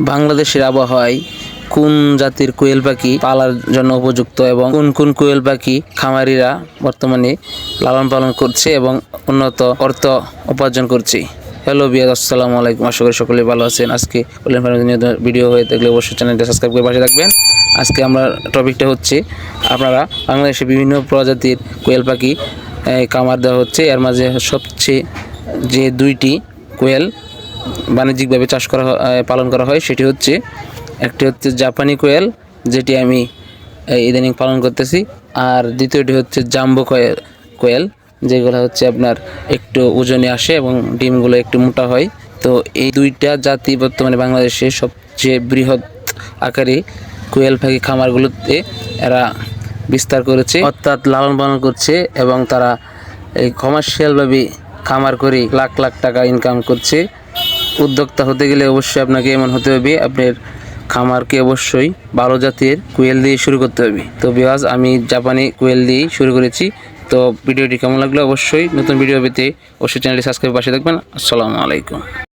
বাংলাদেশের আবহাওয়ায় কোন জাতির কোয়েল পাখি পালার জন্য উপযুক্ত এবং কোন কোন কোয়েল পাখি খামারিরা বর্তমানে লালন পালন করছে এবং উন্নত অর্থ উপার্জন করছে? হ্যালো বিয়াদ আসসালামু আলাইকুম। আশা করি সকলে ভালো আছেন। আজকে কোয়েল ফার্মের ভিডিও হয়ে থাকলে অবশ্যই চ্যানেলটা সাবস্ক্রাইব করে পাশে থাকবেন। আজকে আমরা টপিকটা হচ্ছে আপনারা বাংলাদেশে বিভিন্ন প্রজাতির কোয়েল পাখি কামার দেওয়া হচ্ছে। এর মাঝে সবচেয়ে যে দুইটি কোয়েল বাণিজ্যিকভাবে চাষ করা পালন করা হয়, সেটি হচ্ছে একটি হচ্ছে জাপানি কোয়েল, যেটি আমি ইদানিং পালন করতেছি। আর দ্বিতীয়টি হচ্ছে জাম্বো কোয়েল কোয়েল, যেগুলো হচ্ছে আপনার একটু ওজনে আসে এবং ডিমগুলো একটু মোটা হয়। তো এই দুইটা জাতি বর্তমানে বাংলাদেশে সবচেয়ে বৃহৎ আকারে কোয়েল পাখি খামারগুলোতে এরা বিস্তার করেছে, অর্থাৎ লালন পালন করছে এবং তারা এই কমার্শিয়ালভাবে খামার করে লাখ লাখ টাকা ইনকাম করছে। উদ্যোক্তা হতে গেলে অবশ্যই আপনাকে এমন হতে হবে, আপনার খামারকে অবশ্যই ভালো জাতের কোয়েল দিয়ে শুরু করতে হবে। তো বিহাজ আমি জাপানি কোয়েল দিয়েই শুরু করেছি। তো ভিডিওটি কেমন লাগল অবশ্যই নতুন ভিডিও পেতে অবশ্যই চ্যানেলটি সাবস্ক্রাইব পাশে থাকবেন। আসসালামু আলাইকুম।